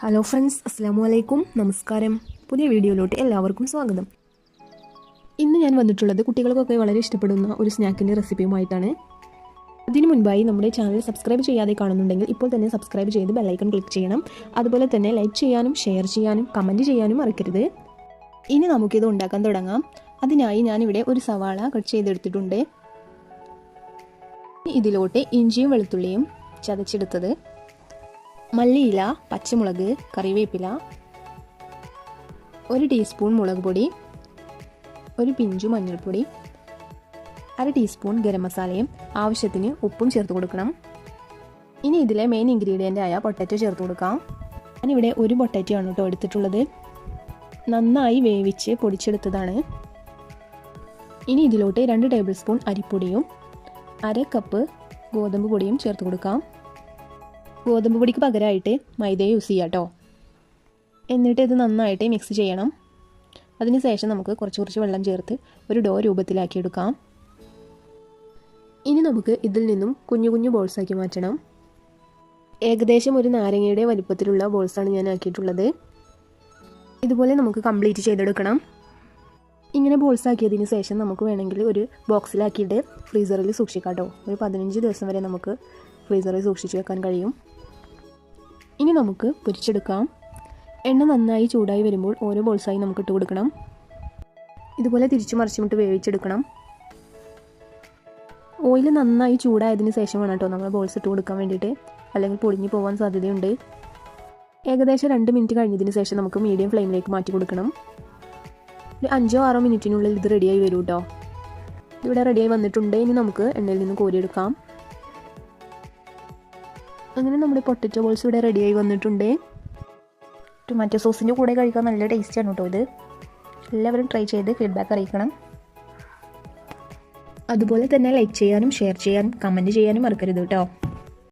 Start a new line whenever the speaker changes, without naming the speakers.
Hello friends അസ്സാം വലൈക്കും നമസ്കാരം പുതിയ വീഡിയോയിലോട്ട് എല്ലാവർക്കും സ്വാഗതം. ഇന്ന് ഞാൻ വന്നിട്ടുള്ളത് കുട്ടികൾക്കൊക്കെ വളരെ ഇഷ്ടപ്പെടുന്ന ഒരു സ്നാക്കിന്റെ റെസിപ്പിയുമായിട്ടാണ്. അതിനു മുൻപായി നമ്മുടെ ചാനൽ സബ്സ്ക്രൈബ് ചെയ്യാതെ കാണുന്നുണ്ടെങ്കിൽ ഇപ്പോൾ തന്നെ സബ്സ്ക്രൈബ് ചെയ്ത് ബെല്ലൈക്കൺ ക്ലിക്ക് ചെയ്യണം. അതുപോലെ തന്നെ ലൈക്ക് ചെയ്യാനും ഷെയർ ചെയ്യാനും കമന്റ് ചെയ്യാനും മറക്കരുത്. ഇനി നമുക്കിത് ഉണ്ടാക്കാൻ തുടങ്ങാം. അതിനായി ഞാനിവിടെ ഒരു സവാള കട്ട് ചെയ്തെടുത്തിട്ടുണ്ട്. ഇതിലോട്ട് ഇഞ്ചിയും വെളുത്തുള്ളിയും ചതച്ചെടുത്തത്. മല്ലിയില പച്ചമുളക് കറിവേപ്പില ഒരു ടീസ്പൂൺ മുളക് പൊടി ഒരു പിഞ്ചു മഞ്ഞൾപ്പൊടി അര ടീസ്പൂൺ ഗരം മസാലയും ആവശ്യത്തിന് ഉപ്പും ചേർത്ത് കൊടുക്കണം. ഇനി ഇതിലെ മെയിൻ ഇൻഗ്രീഡിയന്റ് ആയ പൊട്ടാറ്റോ ചേർത്ത് കൊടുക്കാം. ഞാനിവിടെ ഒരു പൊട്ടാറ്റോ ആണ് കേട്ടോ എടുത്തിട്ടുള്ളത്. നന്നായി വേവിച്ച് പൊടിച്ചെടുത്തതാണ്. ഇനി ഇതിലോട്ട് രണ്ട് ടേബിൾ സ്പൂൺ അരിപ്പൊടിയും അര കപ്പ് ഗോതമ്പ് പൊടിയും ചേർത്ത് കൊടുക്കാം. ഗോതമ്പ് പൊടിക്ക് പകരമായിട്ട് മൈദ യൂസ് ചെയ്യാം കേട്ടോ എന്നിട്ട് ഇത് നന്നായിട്ട് മിക്സ് ചെയ്യണം. അതിന് ശേഷം നമുക്ക് കുറച്ച് കുറച്ച് വെള്ളം ചേർത്ത് ഒരു ഡോ രൂപത്തിലാക്കി എടുക്കാം. ഇനി നമുക്ക് ഇതിൽ നിന്നും കുഞ്ഞു കുഞ്ഞു ബോൾസാക്കി മാറ്റണം. ഏകദേശം ഒരു നാരങ്ങയുടെ വലിപ്പത്തിലുള്ള ബോൾസാണ് ഞാൻ ആക്കിയിട്ടുള്ളത്. ഇതുപോലെ നമുക്ക് കംപ്ലീറ്റ് ചെയ്തെടുക്കണം. ഇങ്ങനെ ബോൾസ് ആക്കിയതിന് ശേഷം നമുക്ക് വേണമെങ്കിൽ ഒരു ബോക്സിലാക്കിയിട്ട് ഫ്രീസറിൽ സൂക്ഷിക്കാം കേട്ടോ ഒരു പതിനഞ്ച് ദിവസം വരെ നമുക്ക് ഫ്രീസറിൽ സൂക്ഷിച്ച് വെക്കാൻ കഴിയും. ഇനി നമുക്ക് പൊരിച്ചെടുക്കാം. എണ്ണ നന്നായി ചൂടായി വരുമ്പോൾ ഓരോ ബോൾസായി നമുക്ക് ഇട്ട് കൊടുക്കണം. ഇതുപോലെ തിരിച്ചു മറിച്ചുമിട്ട് വേവിച്ചെടുക്കണം. ഓയിൽ നന്നായി ചൂടായതിന് ശേഷം വേണം കേട്ടോ നമ്മൾ ബോൾസ് ഇട്ട് കൊടുക്കാൻ വേണ്ടിയിട്ട് അല്ലെങ്കിൽ പൊടിഞ്ഞു പോകാൻ സാധ്യതയുണ്ട്. ഏകദേശം രണ്ട് മിനിറ്റ് കഴിഞ്ഞതിന് ശേഷം നമുക്ക് മീഡിയം ഫ്ലെയിമിലേക്ക് മാറ്റി കൊടുക്കണം. ഒരു അഞ്ചോ ആറോ മിനിറ്റിനുള്ളിൽ ഇത് റെഡിയായി വരും കേട്ടോ. ഇവിടെ റെഡിയായി വന്നിട്ടുണ്ട്. ഇനി നമുക്ക് എണ്ണയിൽ നിന്ന് കോരിയെടുക്കാം. അങ്ങനെ നമ്മുടെ പൊട്ടറ്റോ ബോൾസ് ഇവിടെ റെഡിയായി വന്നിട്ടുണ്ട്. ടൊമാറ്റോ സോസിന്റെ കൂടെ കഴിക്കാൻ നല്ല ടേസ്റ്റാണ് കേട്ടോ ഇത്. എല്ലാവരും ട്രൈ ചെയ്ത് ഫീഡ്ബാക്ക് അറിയിക്കണം. അതുപോലെ തന്നെ ലൈക്ക് ചെയ്യാനും ഷെയർ ചെയ്യാനും കമന്റ് ചെയ്യാനും മറക്കരുത് കേട്ടോ